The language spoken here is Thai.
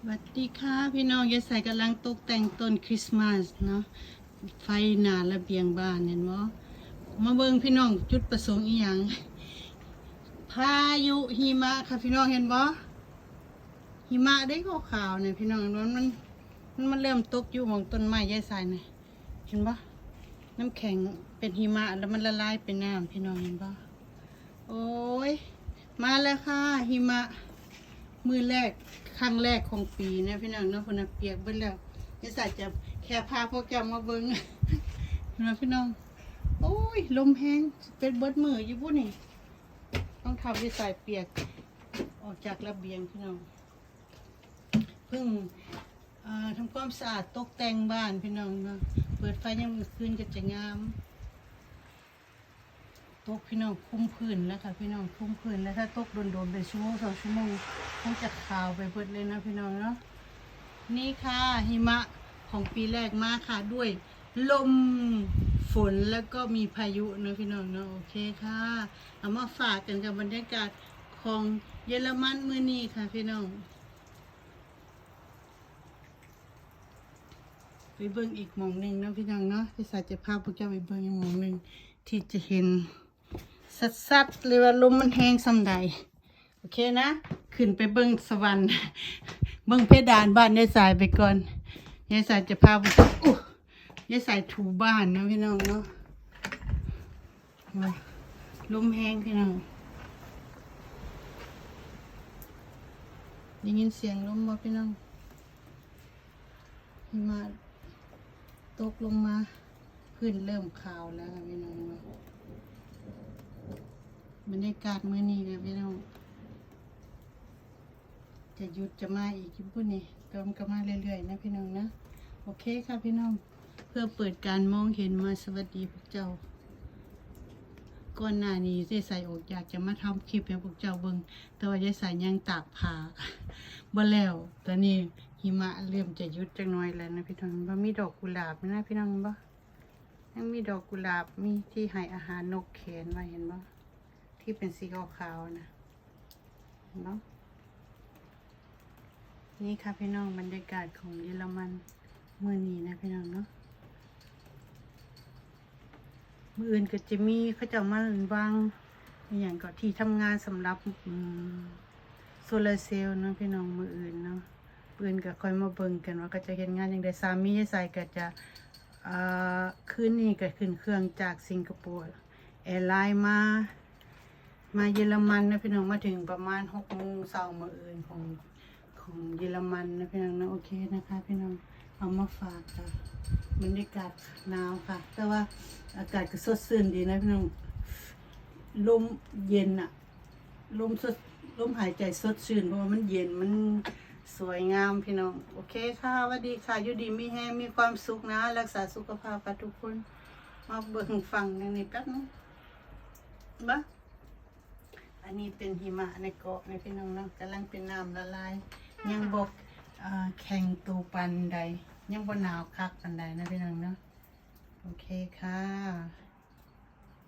สวัสดีค่ะพี่น้องยายใส่กำลังตกแต่งต้นคริสต์มาสเนาะไฟหนาระเบียงบ้านเห็นบ่มาเบิ่งพี่น้องจุดประสงค์อีหยังพายุหิมะค่ะพี่น้องเห็นบ่หิมะได้ขาวๆเนี่ยพี่น้องมันมันมันมันเริ่มตกอยู่ของต้นไม้ยายใส่เนี่ยเห็นบ่น้ำแข็งเป็นหิมะแล้วมันละลายเป็นน้ำพี่น้องเห็นบ่โอ้ยมาแล้วค่ะหิมะ มือแรกครั้งแรกของปีนะพี่น้องเนาะเพนนะเปียกเบิ้แล้วนี่สาจะแค่พาพวกเจ้ามาเบิ้งนะพี่น้อง โอ้ย ลมแห้งเป็นเบิดมืออยู่บุนี่ ต้องทำที่สายเปียก ออกจากระเบียงพี่น้องเพิ่งทำความสะอาดตกแต่งบ้านพี่น้องเนาะเปิดไฟยังมือคืนก็จะงาม ตกพี่น้องคุ้มพื้นแล้วค่ะพี่น้องคุ้มพื้นแล้วถ้าตกโดนๆเป็นชั่วโมงสองชั่วโมงคงจะขาวไปเบิดเลยนะพี่น้องเนาะนี่ค่ะหิมะของปีแรกมาค่ะด้วยลมฝนแล้วก็มีพายุเนะพี่น้องเนาะโอเคค่ะเอามาฝากกันกับบรรยากาศของเยอรมันมือนี้ค่ะพี่น้องไปเบิ่งอีกมองหนึ่งนะพี่น้องเนาะพี่สายจะพาพวกเจ้าไปเบิ่งอีกมองหนึ่งที่จะเห็น สัดๆเลยว่าลมมันแห้งสำใดโอเคนะ ขึ้นไปเบิ้งสวรรค์เบิ้งเพดานบ้านยายสายไปก่อนยายสายจะพาไปอู้ยายสายถูบ้านนะพี่น้องเนาะลมแห้งพี่น้องได้ยินเสียงลมมาพี่น้องหิมาตกลงมาพื้นเริ่มขาวแล้วค่ะพี่น้องเนาะ บรรยากาศมื้อนี้นะพี่น้องจะหยุดจะมาอีกที่พูดนี่ก็มก็มาเรื่อยๆนะพี่น้องนะโอเคค่ะพี่น้อง เพื่อเปิดการมองเห็นมาสวัสดีพวกเจ้าก่อนหน้านี้ได้ใส่อกอยากจะมาทำคลิปให้พวกเจ้าเบิงแต่ว่ายายใส่ยังตากผ้าบ่แล้วตอนนี้หิมะเริ่มจะหยุดจักหน่อยแล้วนะพี่น้องบ่มีดอกกุหลาบไหมนะพี่น้องบ่ยังมีดอกกุหลาบมีที่ให้อาหารนกแขนไว้เห็นบ่ ที่เป็นสีขาวๆนะเนปะนี่ค่ะพี่น้องบรรยากาศของเยอรมันมือนี้นะพี่น้องเนาะมืออื่นก็จะมีเขาจะมาบางอย่างก็ที่ทำงานสำหรับโซลาร์เซลล์เนาะพี่น้องมืออื่นเนาะมืนก็คอยมาเบิ่งกันว่าก็จะเห็นงานอย่างใดสามีใส่ก็จะอ่าคืนนี้ก็ขึ้นเครื่องจากสิงคโปร์แอร์ไลน์มา มาเยอรมันนะพี่น้องมาถึงประมาณหกโมงเช้ามื่ออื่นของของเยอรมันนะพี่น้องนะโอเคนะคะ พี่น้องเอามาฝากค่ะบรรยากาศหนาวค่ะ แต่ว่าอากาศก็สดชื่นดีนะพี่น้องลมเย็นอะลมสดลมหายใจสดชื่นเพราะว่ามันเย็นมันสวยงามพี่น้อง โอเคค่ะสวัสดีค่ะยูดีมีแห้งมีความสุขนะ รักษาสุขภาพค่ะทุกคน มาเบิ่งฟังกันนี่แป๊บนึงบ้า อันนี้เป็นหิมะในเกาะในพี่น้องเนาะกำลังเป็นน้ำละลาย ยังบกแข็งตูปันใด ยังบนหนาวคักปันใดนะพี่น้องเนาะโอเคค่ะ